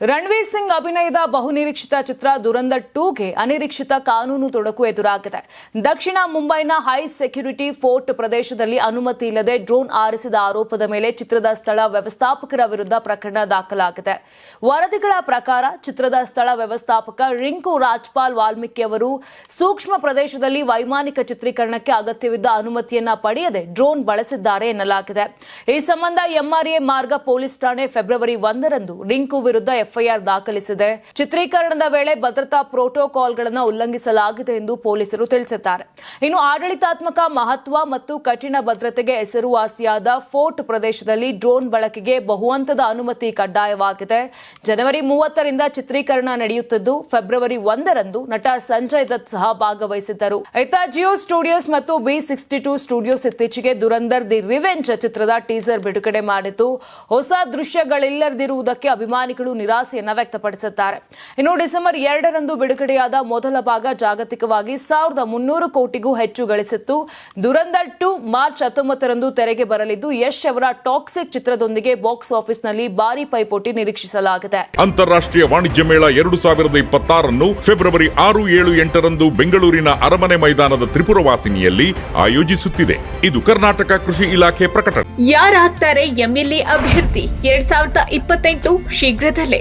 ರಣವೀರ್ ಸಿಂಗ್ ಅಭಿನಯದ ಬಹುನಿರೀಕ್ಷಿತ ಚಿತ್ರ ದುರಂದರ್ ಟೂಗೆ ಅನಿರೀಕ್ಷಿತ ಕಾನೂನು ತೊಡಕು ಎದುರಾಗಿದೆ. ದಕ್ಷಿಣ ಮುಂಬೈನ ಹೈ ಸೆಕ್ಯೂರಿಟಿ ಫೋರ್ಟ್ ಪ್ರದೇಶದಲ್ಲಿ ಅನುಮತಿ ಇಲ್ಲದೆ ಡ್ರೋನ್ ಆರಿಸಿದ ಆರೋಪದ ಮೇಲೆ ಚಿತ್ರದ ಸ್ಥಳ ವ್ಯವಸ್ಥಾಪಕರ ವಿರುದ್ಧ ಪ್ರಕರಣ ದಾಖಲಾಗಿದೆ. ವರದಿಗಳ ಪ್ರಕಾರ ಚಿತ್ರದ ಸ್ಥಳ ವ್ಯವಸ್ಥಾಪಕ ರಿಂಕು ರಾಜ್ಪಾಲ್ ವಾಲ್ಮೀಕಿ ಅವರು ಸೂಕ್ಷ್ಮ ಪ್ರದೇಶದಲ್ಲಿ ವೈಮಾನಿಕ ಚಿತ್ರೀಕರಣಕ್ಕೆ ಅಗತ್ಯವಿದ್ದ ಅನುಮತಿಯನ್ನ ಪಡೆಯದೆ ಡ್ರೋನ್ ಬಳಸಿದ್ದಾರೆ ಎನ್ನಲಾಗಿದೆ. ಈ ಸಂಬಂಧ ಎಂಆರ್ಎ ಮಾರ್ಗ ಪೊಲೀಸ್ ಠಾಣೆ ಫೆಬ್ರವರಿ ಒಂದರಂದು ರಿಂಕು ವಿರುದ್ಧ ಎಫ್ಐಆರ್ ದಾಖಲಿಸಿದೆ. ಚಿತ್ರೀಕರಣದ ವೇಳೆ ಭದ್ರತಾ ಪ್ರೋಟೋಕಾಲ್ಗಳನ್ನು ಉಲ್ಲಂಘಿಸಲಾಗಿದೆ ಎಂದು ಪೊಲೀಸರು ತಿಳಿಸಿದ್ದಾರೆ. ಇನ್ನು ಆಡಳಿತಾತ್ಮಕ ಮಹತ್ವ ಮತ್ತು ಕಠಿಣ ಭದ್ರತೆಗೆ ಹೆಸರುವಾಸಿಯಾದ ಫೋರ್ಟ್ ಪ್ರದೇಶದಲ್ಲಿ ಡ್ರೋನ್ ಬಳಕೆಗೆ ಬಹುಹಂತದ ಅನುಮತಿ ಕಡ್ಡಾಯವಾಗಿದೆ. ಜನವರಿ ಮೂವತ್ತರಿಂದ ಚಿತ್ರೀಕರಣ ನಡೆಯುತ್ತಿದ್ದು, ಫೆಬ್ರವರಿ ಒಂದರಂದು ನಟ ಸಂಜಯ್ ದತ್ ಸಹ ಭಾಗವಹಿಸಿದ್ದರು. ಇತ್ತ ಜಿಯೋ ಸ್ಟುಡಿಯೋಸ್ ಮತ್ತು ಬಿ ಸಿಕ್ಸ್ಟಿ ಟೂ ಸ್ಟುಡಿಯೋಸ್ ಇತ್ತೀಚೆಗೆ ದುರಂದರ್ ದಿ ರಿವೆಂಜ್ ಚಿತ್ರದ ಟೀಸರ್ ಬಿಡುಗಡೆ ಮಾಡಿತು ಹೊಸ ದೃಶ್ಯಗಳಿಲ್ಲದಿರುವುದಕ್ಕೆ ಅಭಿಮಾನಿಗಳು ನಿರಾಸೆಯನ್ನ ವ್ಯಕ್ತಪಡಿಸುತ್ತಾರೆ. ಇನ್ನು ಡಿಸೆಂಬರ್ ಎರಡರಂದು ಬಿಡುಗಡೆಯಾದ ಮೊದಲ ಭಾಗ ಜಾಗತಿಕವಾಗಿ ಸಾವಿರದ ಮುನ್ನೂರು ಕೋಟಿಗೂ ಹೆಚ್ಚು ಗಳಿಸಿತ್ತು. ದುರಂದರ್ ಟು ಮಾರ್ಚ್ ಹತ್ತೊಂಬತ್ತರಂದು ತೆರೆಗೆ ಬರಲಿದ್ದು ಯಶ್ ಅವರ ಟಾಕ್ಸಿಕ್ ಚಿತ್ರದೊಂದಿಗೆ ಬಾಕ್ಸ್ ಆಫೀಸ್ನಲ್ಲಿ ಭಾರಿ ಪೈಪೋಟಿ ನಿರೀಕ್ಷಿಸಲಾಗಿದೆ. ಅಂತಾರಾಷ್ಟ್ರೀಯ ವಾಣಿಜ್ಯ ಮೇಳ ಎರಡು ಸಾವಿರದ ಇಪ್ಪತ್ತಾರನ್ನು ಫೆಬ್ರವರಿ ಆರು ಏಳು ಎಂಟರಂದು ಬೆಂಗಳೂರಿನ ಅರಮನೆ ಮೈದಾನದ ತ್ರಿಪುರವಾಸಿನಿಯಲ್ಲಿ ಆಯೋಜಿಸುತ್ತಿದೆ. ಇದು ಕರ್ನಾಟಕ ಕೃಷಿ ಇಲಾಖೆ ಪ್ರಕಟಣೆ. ಯಾರಾಗ್ತಾರೆ ಎಂಎಲ್ಎ ಅಭ್ಯರ್ಥಿ? ಎರಡ್ ಸಾವಿರದ ಇಪ್ಪತ್ತೆಂಟು ಶೀಘ್ರದಲ್ಲೇ.